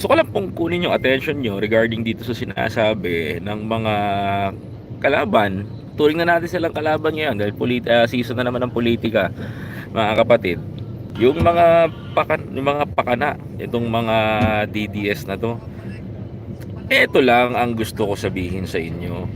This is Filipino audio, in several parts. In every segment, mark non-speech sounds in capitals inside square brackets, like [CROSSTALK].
Gusto ko lang pong kunin yung attention nyo regarding dito sa sinasabi ng mga kalaban. Turing na natin silang kalaban ngayon dahil polit ah, season na naman ng politika, mga kapatid. Yung mga pakan yung mga pakana, itong mga DDS na to. Ito lang ang gusto ko sabihin sa inyo.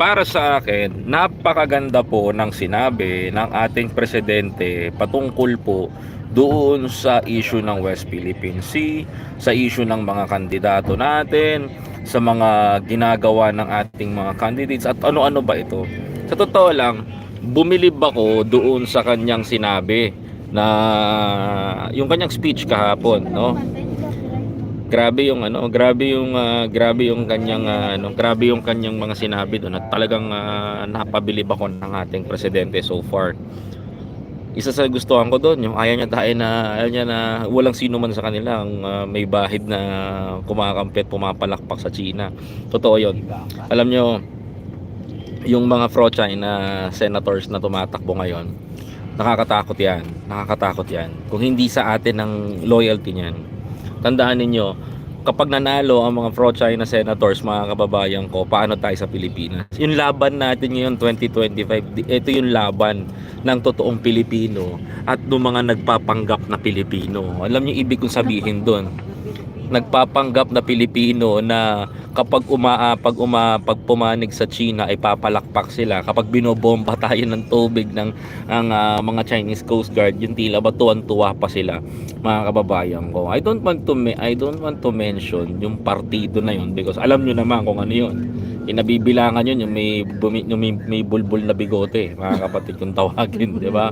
Para sa akin, napakaganda po ng sinabi ng ating presidente patungkol po doon sa issue ng West Philippine Sea, sa issue ng mga kandidato natin, sa mga ginagawa ng ating mga candidates at ano-ano ba ito. Sa totoo lang, bumilib ako doon sa kanyang sinabi na yung kanyang speech kahapon, no? Grabe yung ano, grabe yung ah, grabe yung kanyang ah, ano, grabe yung kanyang mga sinabi doon at talagang ah, napabilib ako ng ating presidente so far isa sa gustuhan ko doon yung ayaw niya tayo na ayaw niya na walang sino man sa kanila ang ah, may bahid na kumakampi at pumapalakpak sa China. Totoo yon alam nyo yung mga pro-China senators na tumatakbo ngayon nakakatakot yan nakakatakot yan. Kung hindi sa atin ang loyalty niyan tandaan ninyo kapag nanalo ang mga pro-China senators, mga kababayan ko, paano tayo sa Pilipinas? Yung laban natin ngayon 2025, di- ito yung laban ng totoong Pilipino at ng mga nagpapanggap na Pilipino. Alam niyo ibig kong sabihin doon? Nagpapanggap na Pilipino na kapag uma pag uma pag pumanig sa China ay papalakpak sila kapag binobomba tayo ng tubig ng ang ah, mga Chinese Coast Guard yung tila ba tuwan-tuwa pa sila mga kababayan ko I don't want to I don't want to mention yung partido na yun because alam nyo naman kung ano yun inabibilangan yun yung may, bumi, yung may, may bulbul na bigote mga kapatid kung tawagin di ba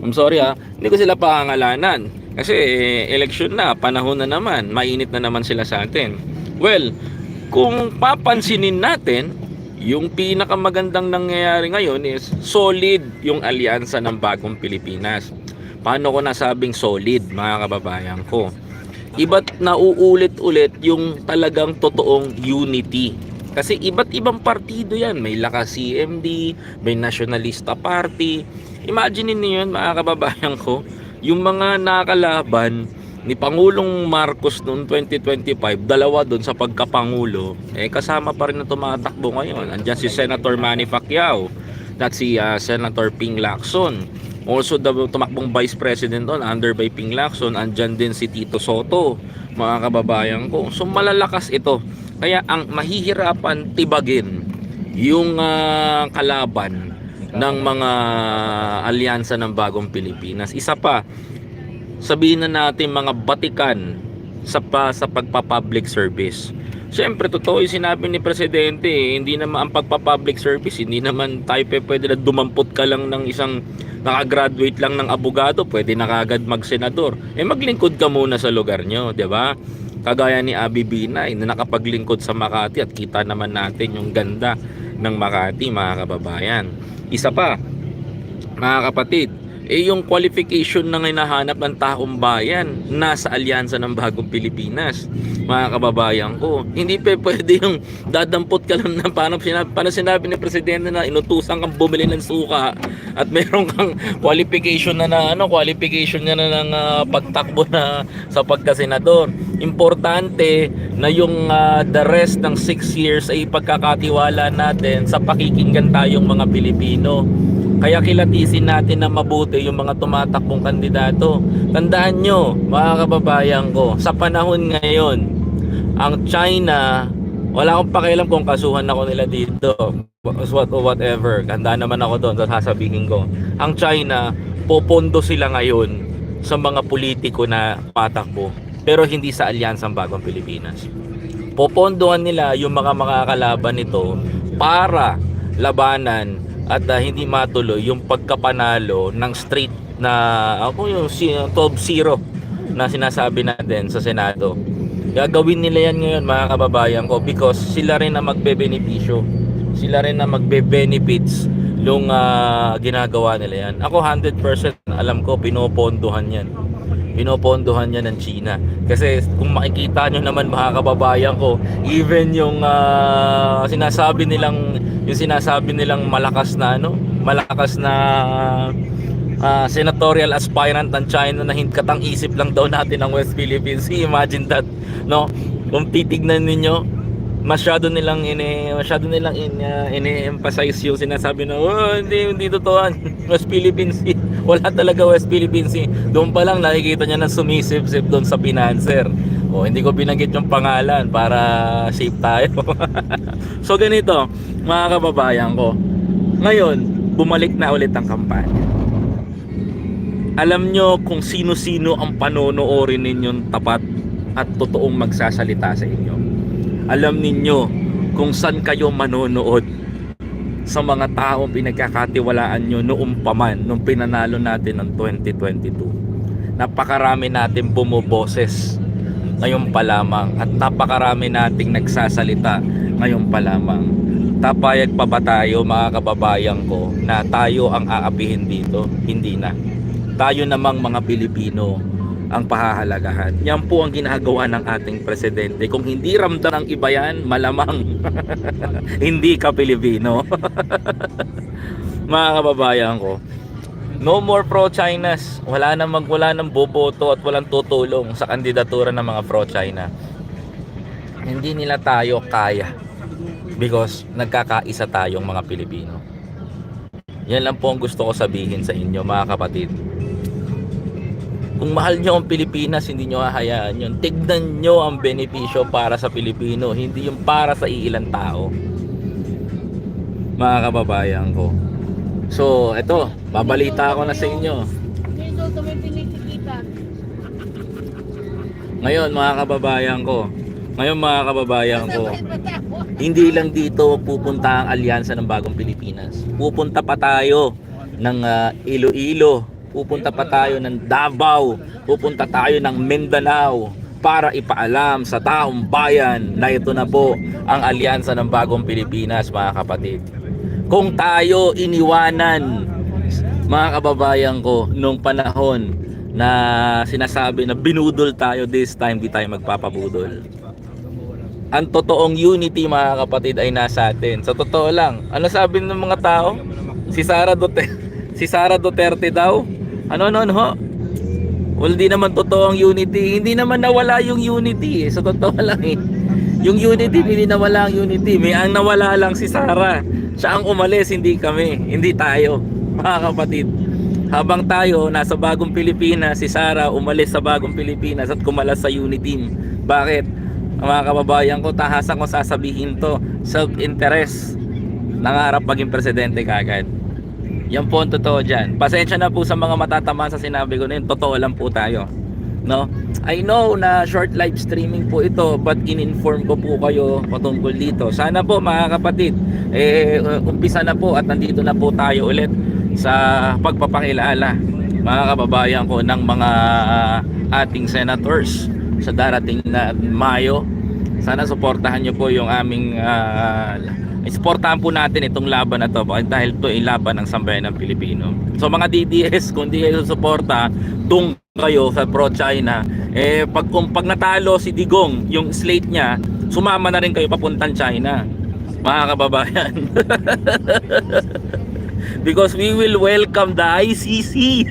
I'm sorry ha hindi ko sila pangangalanan kasi eh, election na panahon na naman mainit na naman sila sa atin well kung papansinin natin, yung pinakamagandang nangyayari ngayon is solid yung alyansa ng bagong Pilipinas. Paano ko nasabing solid, mga kababayan ko? Iba't nauulit-ulit yung talagang totoong unity. Kasi iba't ibang partido yan. May Lakas CMD, may Nationalista Party. Imagine niyo yun, mga kababayan ko, yung mga nakalaban ni Pangulong Marcos noong 2025, dalawa doon sa pagkapangulo, eh kasama pa rin na tumatakbo ngayon. Andiyan si Senator Manny Pacquiao at si ah, Senator Ping Lacson. Also, the tumakbong Vice President doon, under by Ping Lacson, andyan din si Tito Soto, mga kababayan ko. So, malalakas ito. Kaya ang mahihirapan tibagin yung ah, kalaban ng mga alyansa ng bagong Pilipinas. Isa pa, sabihin na natin mga batikan sa pa, sa pagpa-public service. Siyempre, totoo yung sinabi ni Presidente, eh, hindi naman ang pagpa-public service, hindi naman tayo pwede na dumampot ka lang ng isang nakagraduate lang ng abogado, pwede na kagad mag-senador. Eh maglingkod ka muna sa lugar nyo, di ba? Kagaya ni Abi Binay na nakapaglingkod sa Makati at kita naman natin yung ganda ng Makati, mga kababayan. Isa pa, mga kapatid, eh yung qualification na hinahanap ng taong bayan nasa alyansa ng bagong Pilipinas mga kababayan ko. Hindi pa pwede yung dadampot ka lang na paano sinabi, paano sinabi ni Presidente na inutusan kang bumili ng suka at meron kang qualification na na ano qualification niya na ng ah, pagtakbo na sa pagkasenador. Importante na yung ah, the rest ng 6 years ay pagkakatiwala natin sa pakikinggan tayong mga Pilipino kaya kilatisin natin na mabuti yung mga tumatakbong kandidato. Tandaan nyo, mga kababayan ko, sa panahon ngayon, ang China, wala akong pakialam kung kasuhan ako nila dito. What, whatever. Handa naman ako doon. Sasabihin ko. Ang China, popondo sila ngayon sa mga politiko na patakbo. Pero hindi sa alyansang bagong Pilipinas. Popondohan nila yung mga makakalaban nito para labanan at ah, hindi matuloy yung pagkapanalo ng straight na ako yung si- 12-0 na sinasabi natin sa Senado. Gagawin nila yan ngayon mga kababayan ko because sila rin na magbebenepisyo. Sila rin na magbe-benefits nung ah, ginagawa nila yan. Ako 100% alam ko pinopondohan yan. Pinopondohan yan ng China. Kasi kung makikita nyo naman mga kababayan ko, even yung ah, sinasabi nilang yung sinasabi nilang malakas na ano, malakas na ah, senatorial aspirant ng China na hingkatang isip lang daw natin ng West Philippines. [LAUGHS] Imagine that, no? Kung titignan ninyo, masyado nilang ini masyado nilang in, uh, ini-emphasize yung sinasabi na oh, hindi hindi totoo [LAUGHS] West Philippines Sea." [LAUGHS] wala talaga West Philippines Sea. doon pa lang nakikita niya na sumisip-sip doon sa financer o hindi ko binanggit yung pangalan para safe tayo so ganito mga kababayan ko ngayon bumalik na ulit ang kampanya alam nyo kung sino-sino ang panonoorin ninyong tapat at totoong magsasalita sa inyo alam ninyo kung saan kayo manonood sa mga taong pinagkakatiwalaan nyo noong paman, nung pinanalo natin ng 2022. Napakarami natin bumoboses ngayon pa lamang at napakarami nating nagsasalita ngayon pa lamang. Tapayag pa ba tayo mga kababayan ko na tayo ang aapihin dito? Hindi na. Tayo namang mga Pilipino ang pahahalagahan. Yan po ang ginagawa ng ating presidente. Kung hindi ramdam ng iba yan, malamang [LAUGHS] hindi ka Pilipino. [LAUGHS] Mga kababayan ko, no more pro-Chinas. Wala namang wala nang boboto at walang tutulong sa kandidatura ng mga pro-China. Hindi nila tayo kaya because nagkakaisa tayong mga Pilipino. Yan lang po ang gusto ko sabihin sa inyo mga kapatid. Kung mahal nyo ang Pilipinas, hindi nyo hahayaan yun. Tignan nyo ang benepisyo para sa Pilipino, hindi yung para sa iilang tao. Mga kababayan ko. So, eto, babalita ko na sa inyo. Dito, ito may pinikikitan. Ngayon, mga kababayan ko. Ngayon, mga kababayan ko. Hindi lang dito pupunta ang alyansa ng Bagong Pilipinas. Pupunta pa tayo ng ah, Iloilo. Pupunta pa tayo ng Davao. Pupunta tayo ng Mindanao para ipaalam sa taong bayan na ito na po ang alyansa ng Bagong Pilipinas, mga kapatid. Kung tayo iniwanan, mga kababayan ko, nung panahon na sinasabi na binudol tayo this time, di tayo magpapabudol ang totoong unity mga kapatid ay nasa atin. Sa totoo lang, ano sabi ng mga tao? Si Sara Duterte, [LAUGHS] si Sara Duterte daw. Ano ano ano? ho? Well, di naman totoong unity. Hindi naman nawala yung unity eh. Sa totoo [LAUGHS] lang eh. Yung unity, hindi nawala ang unity. May ang nawala lang si Sara. Siya ang umalis, hindi kami. Hindi tayo, mga kapatid. Habang tayo nasa bagong Pilipinas, si Sara umalis sa bagong Pilipinas at kumalas sa unity. Bakit? Mga kababayan ko, tahasan ko sasabihin to. Self-interest nangarap maging presidente kagad yan po ang totoo dyan. Pasensya na po sa mga matatama sa sinabi ko na yun. Totoo lang po tayo. No? I know na short live streaming po ito but in-inform ko po kayo patungkol dito. Sana po mga kapatid eh umpisa na po at nandito na po tayo ulit sa pagpapakilala mga kababayan ko ng mga ating senators sa darating na Mayo. Sana suportahan nyo po yung aming uh, suportahan po natin itong laban na to dahil to ay laban ng sambayan ng Pilipino. So mga DDS, [LAUGHS] kung di kayo suporta, tung kayo sa pro-China, eh pag, kung, pag natalo si Digong, yung slate niya, sumama na rin kayo papuntang China. Mga kababayan. [LAUGHS] Because we will welcome the ICC. [LAUGHS]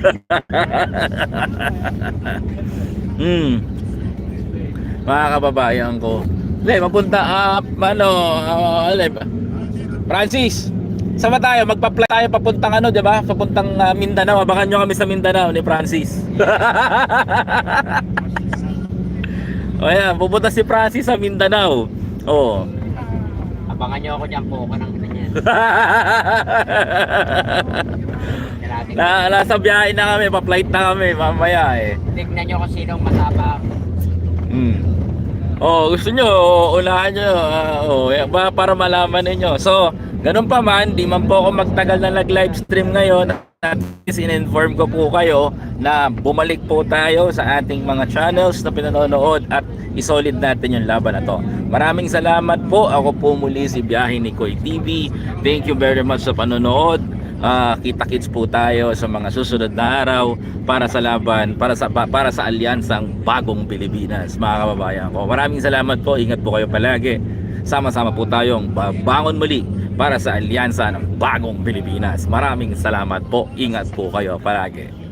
hmm mga kababayan ko. Le, mapunta ah ano, uh, le, Francis. Sama tayo, magpa-fly tayo papuntang ano, 'di ba? Papuntang uh, Mindanao. Abangan nyo kami sa Mindanao ni Francis. [LAUGHS] o yan, pupunta si Francis sa Mindanao. Oh. Abangan nyo ako dyan po ako ng ganyan. [LAUGHS] na, nasa biyahe na kami, pa-flight na kami mamaya eh. Tignan nyo kung sinong matapang. Hmm. Oh, gusto nyo, unahan nyo, ah, oh, para malaman ninyo. So, ganun pa man, di man po ako magtagal na nag-live stream ngayon. At in-inform ko po kayo na bumalik po tayo sa ating mga channels na pinanonood at isolid natin yung laban na to. Maraming salamat po. Ako po muli si Biyahe ni Koy TV. Thank you very much sa panonood. Ah, kita-kits po tayo sa mga susunod na araw para sa laban, para sa pa- para sa alyansang bagong Pilipinas, mga kababayan ko. Maraming salamat po. Ingat po kayo palagi. Sama-sama po tayong bangon muli para sa alyansa ng bagong Pilipinas. Maraming salamat po. Ingat po kayo palagi.